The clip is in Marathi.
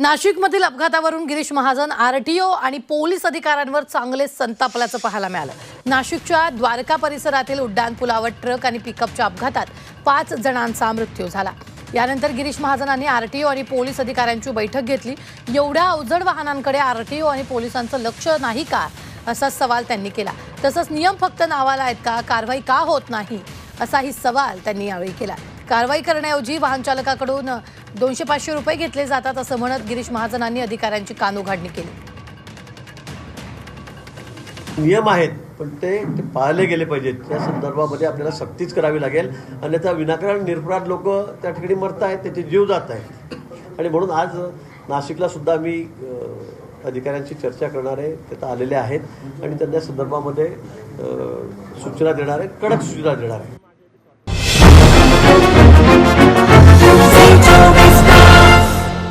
नाशिकमधील अपघातावरून गिरीश महाजन आरटीओ आणि पोलीस अधिकाऱ्यांवर चांगले संतापल्याचं पाहायला मिळालं. नाशिकच्या द्वारका परिसरातील उड्डाणपुलावर ट्रक आणि पिकअपच्या अपघातात पाच जणांचा मृत्यू झाला. यानंतर गिरीश महाजनांनी आरटीओ आणि पोलीस अधिकाऱ्यांची बैठक घेतली. एवढ्या अवजड वाहनांकडे आरटीओ आणि पोलिसांचं लक्ष नाही का असा सवाल त्यांनी केला. तसंच नियम फक्त नावाला आहेत का कारवाई का होत नाही असाही सवाल त्यांनी यावेळी केला. कारवाई करण्याऐवजी वाहन चालकाकडून दोनशे पाचशे रुपये घेतले जातात असं म्हणत गिरीश महाजनांनी अधिकाऱ्यांची कानोघाडणी केली. नियम आहेत पण ते पाळले गेले पाहिजेत. त्या संदर्भामध्ये आपल्याला सक्तीच करावी लागेल. अन्यथा विनाकारण निरपराध लोक त्या ठिकाणी मरत आहेत त्याचे जीव जात आहेत आणि म्हणून आज नाशिकला सुद्धा मी अधिकाऱ्यांशी अधिकाऱ्यांची चर्चा करणार आहे तिथं आलेले आहेत. आणि त्यांना संदर्भामध्ये सूचना देणार आहे कडक सूचना देणार. आहे